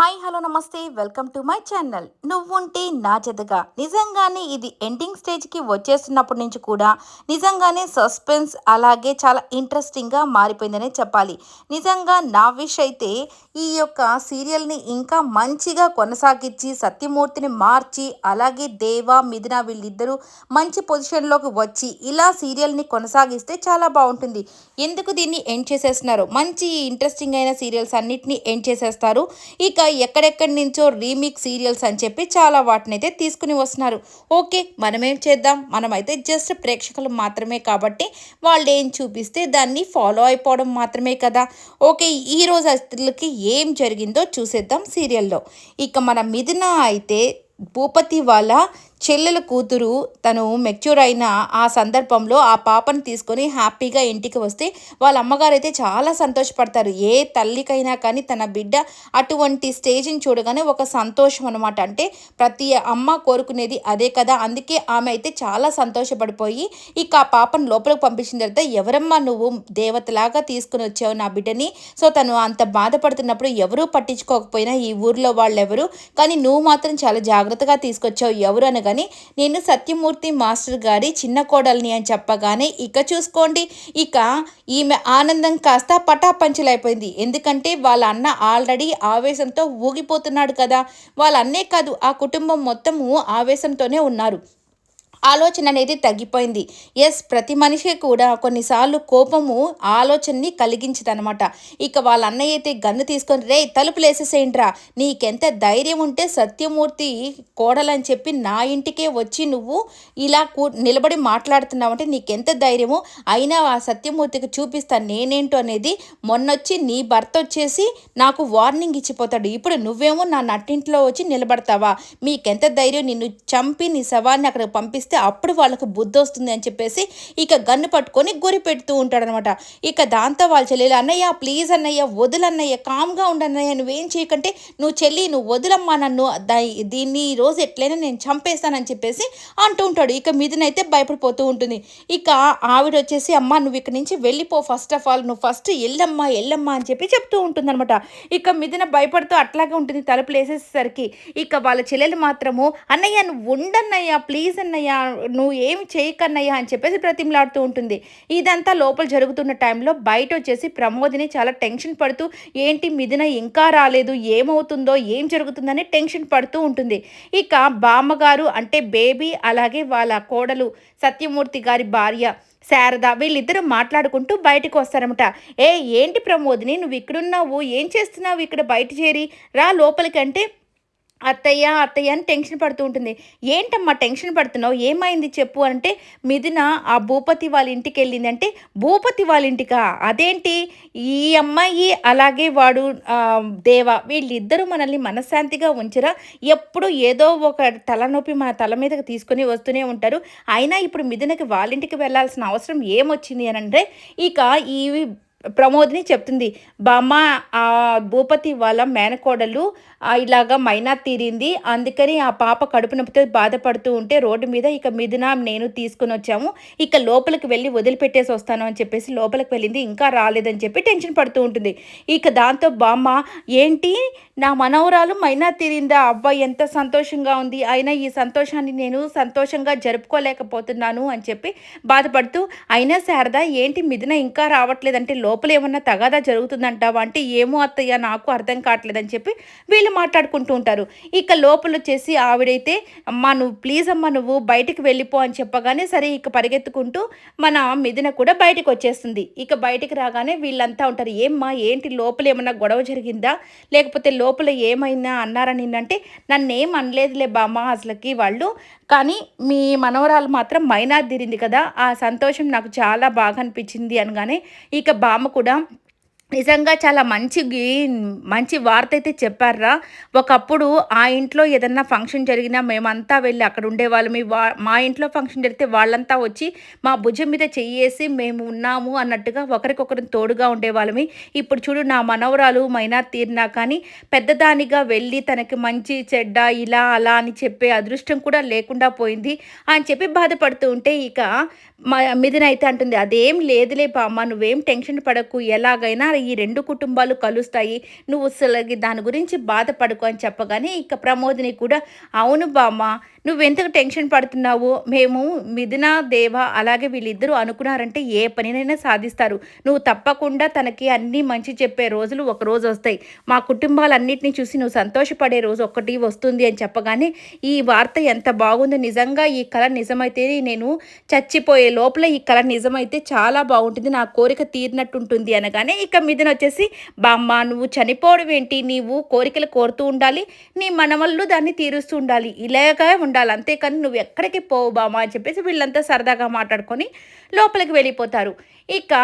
Hi hello నమస్తే. Welcome to my channel. నువ్వుంటే నా చెదగా నిజంగానే ఇది ఎండింగ్ స్టేజ్కి వచ్చేస్తున్నప్పటి నుంచి కూడా నిజంగానే సస్పెన్స్ అలాగే చాలా ఇంట్రెస్టింగ్గా మారిపోయిందనే చెప్పాలి. నిజంగా నా విష్ అయితే ఈ యొక్క సీరియల్ని ఇంకా మంచిగా కొనసాగించి సత్యమూర్తిని మార్చి అలాగే దేవ మిథున వీళ్ళిద్దరూ మంచి పొజిషన్లోకి వచ్చి ఇలా సీరియల్ని కొనసాగిస్తే చాలా బాగుంటుంది. ఎందుకు దీన్ని ఎండ్ చేసేస్తున్నారు? మంచి ఇంట్రెస్టింగ్ అయిన సీరియల్స్ అన్నిటిని ఎండ్ చేసేస్తారు. ఇక ఎక్కడెక్కడి నుంచో రీమిక్ సీరియల్స్ అని చెప్పి చాలా వాటిని అయితే తీసుకుని వస్తున్నారు. ఓకే మనమేం చేద్దాం? మనమైతే జస్ట్ ప్రేక్షకులు మాత్రమే కాబట్టి వాళ్ళు ఏం చూపిస్తే దాన్ని ఫాలో అయిపోవడం మాత్రమే కదా. ఓకే ఈ రోజు ఏం జరిగిందో చూసేద్దాం సీరియల్లో. ఇక మన మిథున అయితే భూపతి వాళ్ళ చెల్లెల కూతురు తను మెచ్యూర్ అయిన ఆ సందర్భంలో ఆ పాపను తీసుకొని హ్యాపీగా ఇంటికి వస్తే వాళ్ళ అమ్మగారు అయితే చాలా సంతోషపడతారు. ఏ తల్లికైనా కానీ తన బిడ్డ అటువంటి స్టేజ్ని చూడగానే ఒక సంతోషం అనమాట అంటే ప్రతి అమ్మ కోరుకునేది అదే కదా. అందుకే ఆమె అయితే చాలా సంతోషపడిపోయి ఇక ఆ పాపను లోపలికి పంపించిన తర్వాత ఎవరమ్మా నువ్వు దేవతలాగా తీసుకుని వచ్చావు నా బిడ్డని? సో తను అంత బాధపడుతున్నప్పుడు ఎవరూ పట్టించుకోకపోయినా ఈ ఊర్లో వాళ్ళెవరు? కానీ నువ్వు మాత్రం చాలా జాగ్రత్తగా తీసుకొచ్చావు. ఎవరు అనగా అనగానే నేను సత్యమూర్తి మాస్టర్ గారి చిన్న కోడల్ని అని చెప్పగానే ఇక చూసుకోండి. ఇక ఈమె ఆనందం కాస్త పటాపంచలైపోయింది. ఎందుకంటే వాళ్ళ అన్న ఆల్రెడీ ఆవేశంతో ఊగిపోతున్నాడు కదా. వాళ్ళ అన్నే కాదు ఆ కుటుంబం మొత్తము ఆవేశంతోనే ఉన్నారు. ఆలోచన అనేది తగ్గిపోయింది. ఎస్ ప్రతి మనిషికి కూడా కొన్నిసార్లు కోపము ఆలోచనని కలిగించదనమాట ఇక వాళ్ళ అన్నయ్య అయితే గన్ను తీసుకొని రే తలుపులు వేసేసేయండిరా. నీకెంత ధైర్యం ఉంటే సత్యమూర్తి కోడలని చెప్పి నా ఇంటికే వచ్చి నువ్వు ఇలా కూ నిలబడి మాట్లాడుతున్నావంటే నీకెంత ధైర్యము? అయినా ఆ సత్యమూర్తికి చూపిస్తాను నేనేంటో అనేది మొన్నొచ్చి నీ భర్త వచ్చేసి నాకు వార్నింగ్ ఇచ్చిపోతాడు. ఇప్పుడు నువ్వేమో నా నట్టింట్లో వచ్చి నిలబడతావా? మీకెంత ధైర్యం? నిన్ను చంపి నీ శవాన్ని అక్కడికి పంపిస్తా అప్పుడు వాళ్ళకు బుద్ధి వస్తుంది అని చెప్పేసి ఇక గన్ను పట్టుకొని గురి పెడుతూ ఉంటాడనమాట. ఇక దాంతో వాళ్ళ చెల్లెలు అన్నయ్య ప్లీజ్ అన్నయ్య వదులన్నయ్య కామ్గా ఉండన్నయ్య నువ్వేం చేయకంటే నువ్వు చెల్లి నువ్వు వదులమ్మా నన్ను దీన్ని ఈ రోజు ఎట్లయినా నేను చంపేస్తానని చెప్పేసి అంటూ ఉంటాడు. ఇక మిథునైతే భయపడిపోతూ ఉంటుంది. ఇక ఆవిడ వచ్చేసి అమ్మ నువ్వు ఇక్కడి నుంచి వెళ్ళిపో ఫస్ట్ ఆఫ్ ఆల్ నువ్వు ఫస్ట్ ఎల్లమ్మా ఎల్లమ్మా అని చెప్పి చెప్తూ ఉంటుందన్నమాట ఇక మిదిన భయపడుతూ అట్లాగే ఉంటుంది తలుపులు వేసేసరికి ఇక వాళ్ళ చెల్లెలు మాత్రము అన్నయ్య నువ్వు ఉండన్నయ్య ప్లీజ్ అన్నయ్య నువ్వు ఏమి చేయకన్నయ్యా అని చెప్పేసి ప్రతిమలాడుతూ ఉంటుంది. ఇదంతా లోపల జరుగుతున్న టైంలో బయట వచ్చేసి ప్రమోదిని చాలా టెన్షన్ పడుతూ ఏంటి మిథున ఇంకా రాలేదు ఏమవుతుందో ఏం జరుగుతుందని టెన్షన్ పడుతూ ఉంటుంది. ఇక బామ్మగారు అంటే బేబీ అలాగే వాళ్ళ కోడలు సత్యమూర్తి గారి భార్య శారద వీళ్ళిద్దరూ మాట్లాడుకుంటూ బయటకు వస్తారనమాట ఏ ఏంటి ప్రమోదిని నువ్వు ఇక్కడున్నావు ఏం చేస్తున్నావు ఇక్కడ బయట చేరి? రా లోపలికంటే అత్తయ్య అత్తయ్య అని టెన్షన్ పడుతూ ఉంటుంది. ఏంటమ్మా టెన్షన్ పడుతున్నావు? ఏమైంది చెప్పు అంటే మిథున ఆ భూపతి వాళ్ళ ఇంటికి వెళ్ళింది అంటే భూపతి వాళ్ళ ఇంటికా? అదేంటి? ఈ అమ్మాయి అలాగే వాడు దేవ వీళ్ళిద్దరూ మనల్ని మనశ్శాంతిగా ఉంచరా? ఎప్పుడు ఏదో ఒక తలనొప్పి మన తల మీదకి తీసుకొని వస్తూనే ఉంటారు. అయినా ఇప్పుడు మిథునకి వాళ్ళ ఇంటికి వెళ్ళాల్సిన అవసరం ఏమొచ్చింది అని అంటే ఇక ఈ ప్రమోద్ని చెప్తుంది. బామ్మ ఆ భూపతి వాళ్ళ మేనకోడలు ఇలాగా మైనా తీరింది. అందుకని ఆ పాప కడుపు నొప్పితో బాధపడుతూ ఉంటే రోడ్డు మీద ఇక మిథున నేను తీసుకుని వచ్చాము. ఇక లోపలికి వెళ్ళి వదిలిపెట్టేసి వస్తాను అని చెప్పేసి లోపలికి వెళ్ళింది. ఇంకా రాలేదని చెప్పి టెన్షన్ పడుతూ ఉంటుంది. ఇక దాంతో బామ్మ ఏంటి? నా మనవరాలు మైనా తీరిందా? అబ్బా ఎంత సంతోషంగా ఉంది. అయినా ఈ సంతోషాన్ని నేను సంతోషంగా జరుపుకోలేకపోతున్నాను అని చెప్పి బాధపడుతూ అయినా శారదా ఏంటి మిథున ఇంకా రావట్లేదంటే లోపల ఏమన్నా తగాదా జరుగుతుందంటావా? అంటే ఏమో అత్తయ్య నాకు అర్థం కావట్లేదని చెప్పి వీళ్ళు మాట్లాడుకుంటూ ఉంటారు. ఇక లోపల వచ్చేసి ఆవిడైతే అమ్మా నువ్వు ప్లీజ్ అమ్మా నువ్వు బయటికి వెళ్ళిపో అని చెప్పగానే సరే ఇక పరిగెత్తుకుంటూ మన మిథున కూడా బయటకు వచ్చేస్తుంది. ఇక బయటికి రాగానే వీళ్ళంతా ఉంటారు ఏమ్మా ఏంటి లోపల ఏమన్నా గొడవ జరిగిందా? లేకపోతే లోపల ఏమైనా అన్నారా నిన్నంటే నన్నేం అనలేదులే బామ్మ అసలుకి వాళ్ళు. కానీ మీ మనవరాలు మాత్రం మైనార్ దిరింది కదా. ఆ సంతోషం నాకు చాలా బాగా అనిపించింది అనగానే ఇక బామ్మ కూడా నిజంగా చాలా మంచి మంచి వార్త అయితే చెప్పారా ఒకప్పుడు ఆ ఇంట్లో ఏదన్నా ఫంక్షన్ జరిగినా మేమంతా వెళ్ళి అక్కడ ఉండేవాళ్ళమి వా మా ఇంట్లో ఫంక్షన్ జరిగితే వాళ్ళంతా వచ్చి మా భుజం మీద చెయ్యేసి మేము ఉన్నాము అన్నట్టుగా ఒకరికొకరు తోడుగా ఉండేవాళ్ళమి ఇప్పుడు చూడు నా మనవరాలు మైనా తీరినా కానీ పెద్దదానిగా వెళ్ళి తనకి మంచి చెడ్డ ఇలా అలా అని చెప్పే అదృష్టం కూడా లేకుండా పోయింది అని చెప్పి బాధపడుతూ ఉంటే ఇక మా మిథున అయితే అంటుంది అదేం లేదులే బామ్మ నువ్వేం టెన్షన్ పడకు ఎలాగైనా ఈ రెండు కుటుంబాలు కలుస్తాయి. నువ్వు అసలు దాని గురించి బాధపడుకో అని చెప్పగానే ఇక ప్రమోదిని కూడా అవును బామ్మ నువ్వెంతకు టెన్షన్ పడుతున్నావు? మేము మిథున దేవ అలాగే వీళ్ళిద్దరూ అనుకున్నారంటే ఏ పనినైనా సాధిస్తారు. నువ్వు తప్పకుండా తనకి అన్నీ మంచి చెప్పే రోజులు ఒక రోజు వస్తాయి. మా కుటుంబాలన్నింటినీ చూసి నువ్వు సంతోషపడే రోజు ఒకటి వస్తుంది అని చెప్పగానే ఈ వార్త ఎంత బాగుందో నిజంగా ఈ కళ నిజమైతే నేను చచ్చిపోయే లోపల ఈ కళ నిజమైతే చాలా బాగుంటుంది. నా కోరిక తీరినట్టు ఉంటుంది అనగానే ఇక మిథున వచ్చేసి బామ్మ నువ్వు చనిపోవడం ఏంటి? నీవు కోరికలు కోరుతూ ఉండాలి. నీ మనవళ్ళు దాన్ని తీరుస్తూ ఉండాలి. ఇలాగా ఉండాలి. అంతేకాని నువ్వు ఎక్కడికి పోవు బామ్మ అని చెప్పేసి వీళ్ళంతా సరదాగా మాట్లాడుకొని లోపలికి వెళ్ళిపోతారు. ఇక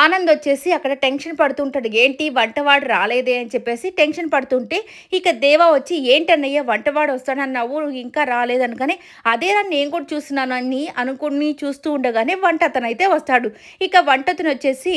ఆనంద్ వచ్చేసి అక్కడ టెన్షన్ పడుతుంటాడు. ఏంటి వంటవాడు రాలేదే? అని చెప్పేసి టెన్షన్ పడుతుంటే ఇక దేవా వచ్చి ఏంటన్నయ్య వంటవాడు వస్తాడన్నావు ఇంకా రాలేదనగానే అదేనా నేను కూడా చూస్తున్నాను అని అనుకుని చూస్తూ ఉండగానే వంట అతను అయితే వస్తాడు. ఇక వంట అతను వచ్చేసి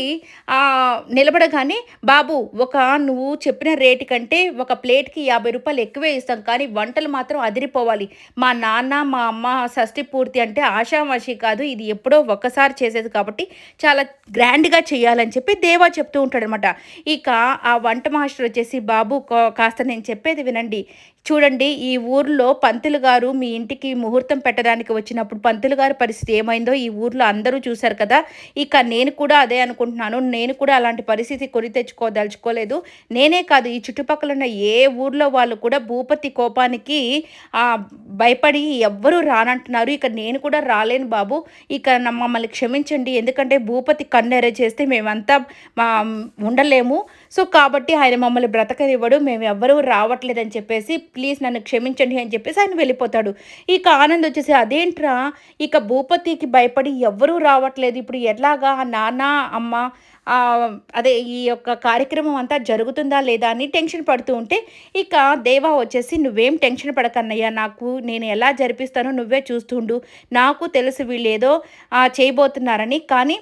నిలబడగానే బాబు ఒక నువ్వు చెప్పిన రేటు కంటే ఒక ప్లేట్కి యాభై రూపాయలు ఎక్కువే ఇస్తాం. కానీ వంటలు మాత్రం అదిరిపోవాలి. మా నాన్న మా అమ్మ షష్ఠి పూర్తి అంటే ఆషామాషి కాదు. ఇది ఎప్పుడో ఒక్కసారి చేసేది కాబట్టి చాలా గ్రాండ్గా చేయాలని చెప్పి దేవా చెప్తూ ఉంటాడనమాట. ఇక ఆ వంట మాస్టర్ వచ్చేసి బాబు కాస్త నేను చెప్పేది వినండి. చూడండి ఈ ఊర్లో పంతులు గారు మీ ఇంటికి ముహూర్తం పెట్టడానికి వచ్చినప్పుడు పంతులు గారి పరిస్థితి ఏమైందో ఈ ఊర్లో అందరూ చూశారు కదా. ఇక నేను కూడా అదే అనుకుంటున్నాను. నేను కూడా అలాంటి పరిస్థితి కొని తెచ్చుకోదలుచుకోలేదు. నేనే కాదు ఈ చుట్టుపక్కల ఉన్న ఏ ఊర్లో వాళ్ళు కూడా భూపతి కోపానికి భయపడి ఎవ్వరూ రానంటున్నారు. ఇక నేను కూడా రాలేను బాబు. ఇక మమ్మల్ని క్షమించండి. ఎందుకంటే భూపతి కన్నెర చేస్తే మేమంతా ఉండలేము. సో కాబట్టి ఆయన మమ్మల్ని బ్రతకనివ్వడు మేము ఎవ్వరూ రావట్లేదని చెప్పేసి ప్లీజ్ నన్ను క్షమించండి అని చెప్పేసి ఆయన వెళ్ళిపోతాడు. ఇక ఆనంద్ వచ్చేసి అదేంట్రా? ఇక భూపతికి భయపడి ఎవ్వరూ రావట్లేదు. ఇప్పుడు ఎలాగా నాన్న అమ్మ అదే ఈ యొక్క కార్యక్రమం అంతా జరుగుతుందా లేదా అని టెన్షన్ పడుతూ ఉంటే ఇక దేవా వచ్చేసి నువ్వేం టెన్షన్ పడకన్నయ్యా. నాకు నేను ఎలా జరిపిస్తానో నువ్వే చూస్తుండు నాకు తెలుసు వీళ్ళు ఏదో చేయబోతున్నారని. కానీ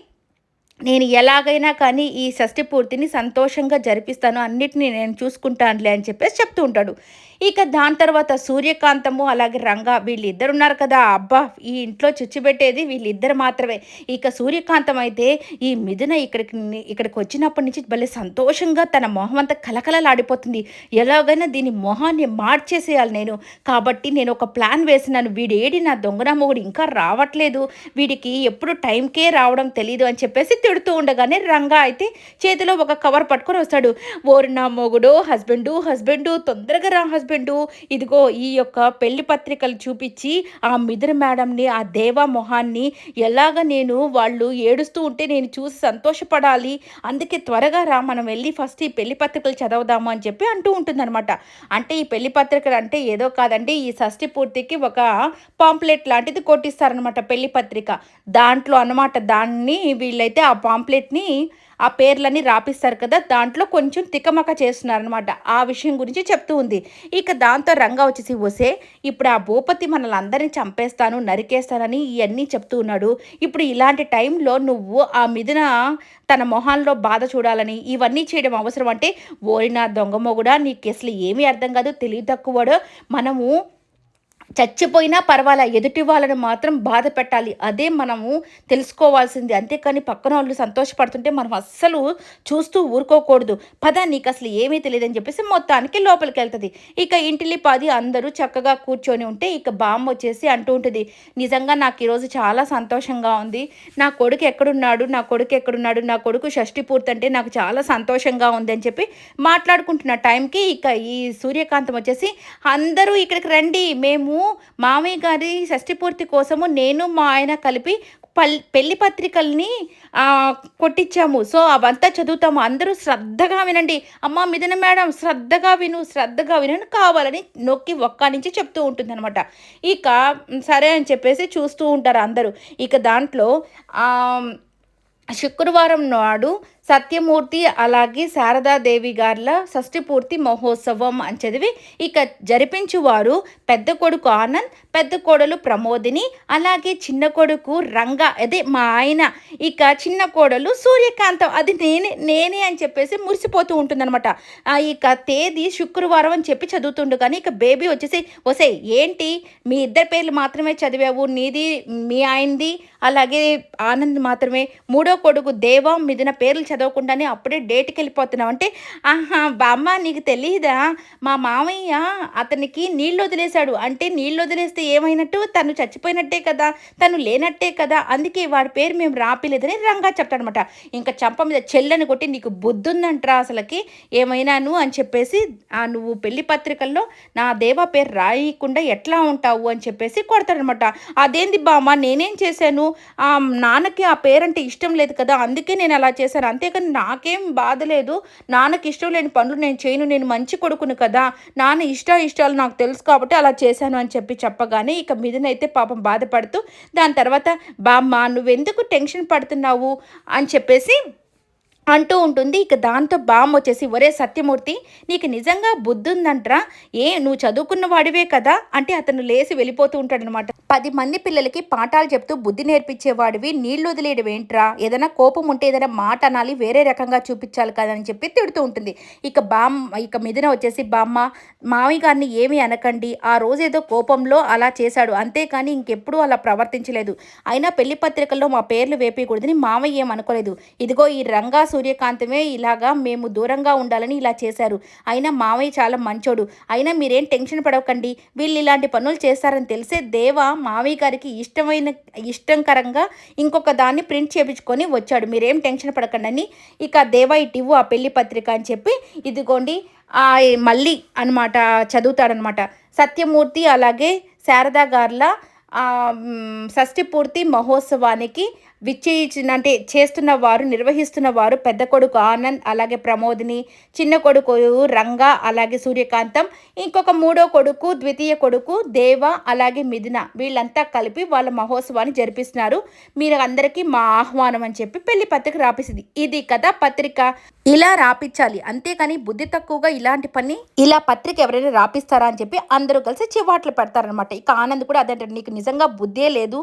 నేను ఎలాగైనా కానీ ఈ షష్ఠి పూర్తిని సంతోషంగా జరిపిస్తాను. అన్నిటిని నేను చూసుకుంటానులే అని చెప్పేసి చెప్తూ ఉంటాడు. ఇక దాని తర్వాత సూర్యకాంతము అలాగే రంగా వీళ్ళిద్దరు ఉన్నారు కదా. అబ్బా ఈ ఇంట్లో చుచ్చిపెట్టేది వీళ్ళిద్దరు మాత్రమే. ఇక సూర్యకాంతం అయితే ఈ మిథున ఇక్కడికి ఇక్కడికి వచ్చినప్పటి నుంచి భలే సంతోషంగా తన మొహం అంతా కలకలలాడిపోతుంది ఎలాగైనా దీని మొహాన్ని మార్చేసేయాలి నేను. కాబట్టి నేను ఒక ప్లాన్ వేసినాను. వీడేడి నా దొంగన మొగుడు ఇంకా రావట్లేదు. వీడికి ఎప్పుడు టైంకే రావడం తెలియదు అని చెప్పేసి తిడుతూ ఉండగానే రంగా అయితే చేతిలో ఒక కవర్ పట్టుకొని వస్తాడు. ఓరి నా మొగుడు హస్బెండు హస్బెండు తొందరగా రా హస్బెండ్. ఇదిగో ఈ యొక్క పెళ్ళి పత్రికలు చూపించి ఆ మిదిరి మేడంని ఆ దేవా మొహాన్ని ఎలాగ నేను వాళ్ళు ఏడుస్తూ ఉంటే నేను చూసి సంతోషపడాలి. అందుకే త్వరగా రా మనం వెళ్ళి ఫస్ట్ ఈ పెళ్ళి పత్రికలు చదవదాము అని చెప్పి అంటూ ఉంటుందన్నమాట. అంటే ఈ పెళ్ళి పత్రికలు అంటే ఏదో కాదండి ఈ షష్ఠి పూర్తికి ఒక పాంప్లెట్ లాంటిది కొట్టిస్తారనమాట పెళ్ళి పత్రిక. దాంట్లో అన్నమాట దాన్ని వీళ్ళైతే ఆ పాంప్లెట్ని ఆ పేర్లన్నీ రాపిస్తారు కదా దాంట్లో కొంచెం తికమక చేస్తున్నారనమాట ఆ విషయం గురించి చెప్తూ ఉంది. ఇక దాంతో రంగా వచ్చేసి వసే ఇప్పుడు ఆ భూపతి మనల్ని అందరినీ చంపేస్తాను నరికేస్తానని ఇవన్నీ చెప్తూ ఉన్నాడు. ఇప్పుడు ఇలాంటి టైంలో నువ్వు ఆ మిథున తన మొహాల్లో బాధ చూడాలని ఇవన్నీ చేయడం అవసరం అంటే ఓరినా దొంగ మొగుడా నీకు అసలు ఏమీ అర్థం కాదు తెలివి తక్కువడో. మనము చచ్చిపోయినా పర్వాలా ఎదుటి వాళ్ళని మాత్రం బాధ పెట్టాలి. అదే మనము తెలుసుకోవాల్సింది. అంతేకాని పక్కన వాళ్ళు సంతోషపడుతుంటే మనం అస్సలు చూస్తూ ఊరుకోకూడదు. పద నీకు అసలు ఏమీ తెలియదని చెప్పేసి మొత్తానికి లోపలికి వెళ్తుంది. ఇక ఇంటిలి పాది అందరూ చక్కగా కూర్చొని ఉంటే ఇక బామ్మ వచ్చేసి అంటూ ఉంటుంది. నిజంగా నాకు ఈరోజు చాలా సంతోషంగా ఉంది. నా కొడుకు ఎక్కడున్నాడు? నా కొడుకు ఎక్కడున్నాడు? నా కొడుకు షష్టి పూర్తి అంటే నాకు చాలా సంతోషంగా ఉంది అని చెప్పి మాట్లాడుకుంటున్న టైంకి ఇక ఈ సూర్యకాంతం వచ్చేసి అందరూ ఇక్కడికి రండి. మేము మామయ్య గారి షష్ఠిపూర్తి కోసము నేను మా ఆయన కలిపి పల్ పెళ్ళి పత్రికల్ని కొట్టించాము. సో అవంతా చదువుతాము. అందరూ శ్రద్ధగా వినండి. అమ్మ మిథున మేడం శ్రద్ధగా విను శ్రద్ధగా వినని కావాలని నొక్కి ఒక్క నుంచి చెప్తూ ఉంటుంది అనమాట ఇక సరే అని చెప్పేసి చూస్తూ ఉంటారు అందరూ. ఇక దాంట్లో శుక్రవారం నాడు సత్యమూర్తి అలాగే శారదాదేవి గార్ల షష్ఠి పూర్తి మహోత్సవం అని చదివి ఇక జరిపించువారు పెద్ద కొడుకు ఆనంద్ పెద్ద కోడలు ప్రమోదిని అలాగే చిన్న కొడుకు రంగా. అదే మా ఆయన. ఇక చిన్న కోడలు సూర్యకాంతం. అది నేనే నేనే అని చెప్పేసి మురిసిపోతూ ఉంటుందన్నమాట. ఇక తేదీ శుక్రవారం అని చెప్పి చదువుతుండు కానీ ఇక బేబీ వచ్చేసి వసే ఏంటి? మీ ఇద్దరి పేర్లు మాత్రమే చదివావు. నీది మీ ఆయనది అలాగే ఆనంద్ మాత్రమే. మూడో కొడుకు దేవం మిదిన పేర్లు చదవకుండానే అప్పుడే డేట్కి వెళ్ళిపోతున్నావు. అంటే ఆహా బామ్మ నీకు తెలియదా మా మామయ్య అతనికి నీళ్ళు వదిలేశాడు. అంటే నీళ్ళు వదిలేస్తే ఏమైనట్టు? తను చచ్చిపోయినట్టే కదా తను లేనట్టే కదా అందుకే వాడి పేరు మేము రాపిలేదని రంగా చెప్తాడనమాట. ఇంకా చంప మీద చెల్లని కొట్టి నీకు బుద్ధుందంట్రా అసలకి ఏమైనాను? అని చెప్పేసి ఆ నువ్వు పెళ్ళి పత్రికల్లో నా దేవ పేరు రాయకుండా ఎట్లా ఉంటావు? అని చెప్పేసి కొడతాడనమాట. అదేంది బామ్మ నేనేం చేశాను? ఆ నాన్నకి ఆ పేరంటే ఇష్టం లేదు కదా అందుకే నేను అలా చేశాను. అంతే అంతేకాని నాకేం బాధ లేదు. నాన్నకి ఇష్టం లేని పనులు నేను చేయను. నేను మంచి కొడుకును కదా. నాన్న ఇష్ట ఇష్టాలు నాకు తెలుసు కాబట్టి అలా చేశాను అని చెప్పి చెప్పగానే ఇక మీదనైతే పాపం బాధపడుతూ దాని తర్వాత బామ్మ నువ్వెందుకు టెన్షన్ పడుతున్నావు అని చెప్పేసి అంటూ ఉంటుంది. ఇక దాంతో బామ్మ వచ్చేసి ఒరే సత్యమూర్తి నీకు నిజంగా బుద్ధి ఉందంట్రా ఏ నువ్వు చదువుకున్న వాడివే కదా. అంటే అతను లేచి వెళ్ళిపోతూ ఉంటాడనమాట. పది మంది పిల్లలకి పాఠాలు చెప్తూ బుద్ధి నేర్పించేవాడివి నీళ్ళు వదిలేయడం ఏంట్రా? ఏదైనా కోపం ఉంటే ఏదైనా మాట అనాలి వేరే రకంగా చూపించాలి కదా అని చెప్పి తిడుతూ ఉంటుంది. ఇక బామ్మ ఇక మిదిన వచ్చేసి బామ్మ మావి గారిని ఏమీ అనకండి. ఆ రోజు ఏదో కోపంలో అలా చేశాడు. అంతేకాని ఇంకెప్పుడూ అలా ప్రవర్తించలేదు. అయినా పెళ్ళి పత్రికల్లో మా పేర్లు వేపకూడదని మామయ్య ఏం అనుకోలేదు. ఇదిగో ఈ రంగా సూర్యకాంతమే ఇలాగా మేము దూరంగా ఉండాలని ఇలా చేశారు. అయినా మామయ్య చాలా మంచోడు. అయినా మీరేం టెన్షన్ పడవకండి. వీళ్ళు ఇలాంటి పనులు చేస్తారని తెలిసే దేవ మావయ్య గారికి ఇష్టమైన ఇష్టంకరంగా ఇంకొక దాన్ని ప్రింట్ చేయించుకొని వచ్చాడు. మీరేం టెన్షన్ పడకండి అని ఇక దేవా ఇటు ఇవ్వు ఆ పెళ్ళి పత్రిక అని చెప్పి ఇదిగోండి ఆ మళ్ళీ అనమాట చదువుతాడనమాట సత్యమూర్తి అలాగే శారదా గార్ల ఆ, షష్ఠి పూర్తి మహోత్సవానికి విచ్చేయించిన అంటే చేస్తున్న వారు నిర్వహిస్తున్న వారు పెద్ద కొడుకు ఆనంద్ అలాగే ప్రమోదిని చిన్న కొడుకు రంగా అలాగే సూర్యకాంతం ఇంకొక మూడో కొడుకు ద్వితీయ కొడుకు దేవ అలాగే మిథున. వీళ్ళంతా కలిపి వాళ్ళ మహోత్సవాన్ని జరిపిస్తున్నారు. మీరు అందరికీ మా ఆహ్వానం అని చెప్పి పెళ్ళి పత్రిక రాపిస్తుంది. ఇది కదా పత్రిక. ఇలా రాపించాలి అంతేకాని బుద్ధి తక్కువగా ఇలాంటి పని ఇలా పత్రిక ఎవరైనా రాపిస్తారా అని చెప్పి అందరూ కలిసి చివాట్లు పెడతారనమాట ఇక ఆనంద్ కూడా అదంటే నీకు నిజంగా బుద్ధే లేదు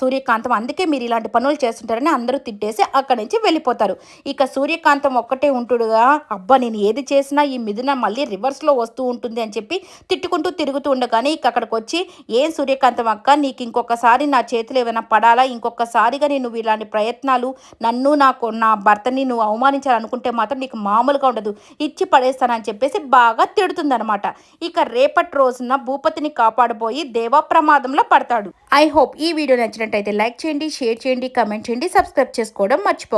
సూర్యకాంతం అందుకే మీరు ఇలాంటి పనులు చేస్తుంటారని అందరూ తిట్టేసి అక్కడి నుంచి వెళ్ళిపోతారు. ఇక సూర్యకాంతం ఒక్కటే ఉంటుడుగా అబ్బా నేను ఏది చేసినా ఈ మిథున మళ్ళీ రివర్స్లో వస్తూ ఉంటుంది అని చెప్పి తిట్టుకుంటూ తిరుగుతూ ఉండగానే ఇక అక్కడికి వచ్చి ఏం సూర్యకాంతం అక్క నీకు ఇంకొకసారి నా చేతులు ఏమైనా పడాలా? ఇంకొకసారిగా నేను ఇలాంటి ప్రయత్నాలు నన్ను నాకు నా భర్తని నువ్వు అవమానించాలనుకుంటే మాత్రం నీకు మామూలుగా ఉండదు. ఇచ్చి పడేస్తానని చెప్పేసి బాగా తిడుతుందనమాట ఇక రేపటి రోజున భూపతిని కాపాడబోయి దేవ ప్రమాదంలో పడతాడు. ఐ హోప్ ఈ వీడియో నచ్చినట్టయితే లైక్ చేయండి షేర్ చేయండి కమెంట్ చేయండి సబ్స్క్రైబ్ చేసుకోవడం మర్చిపో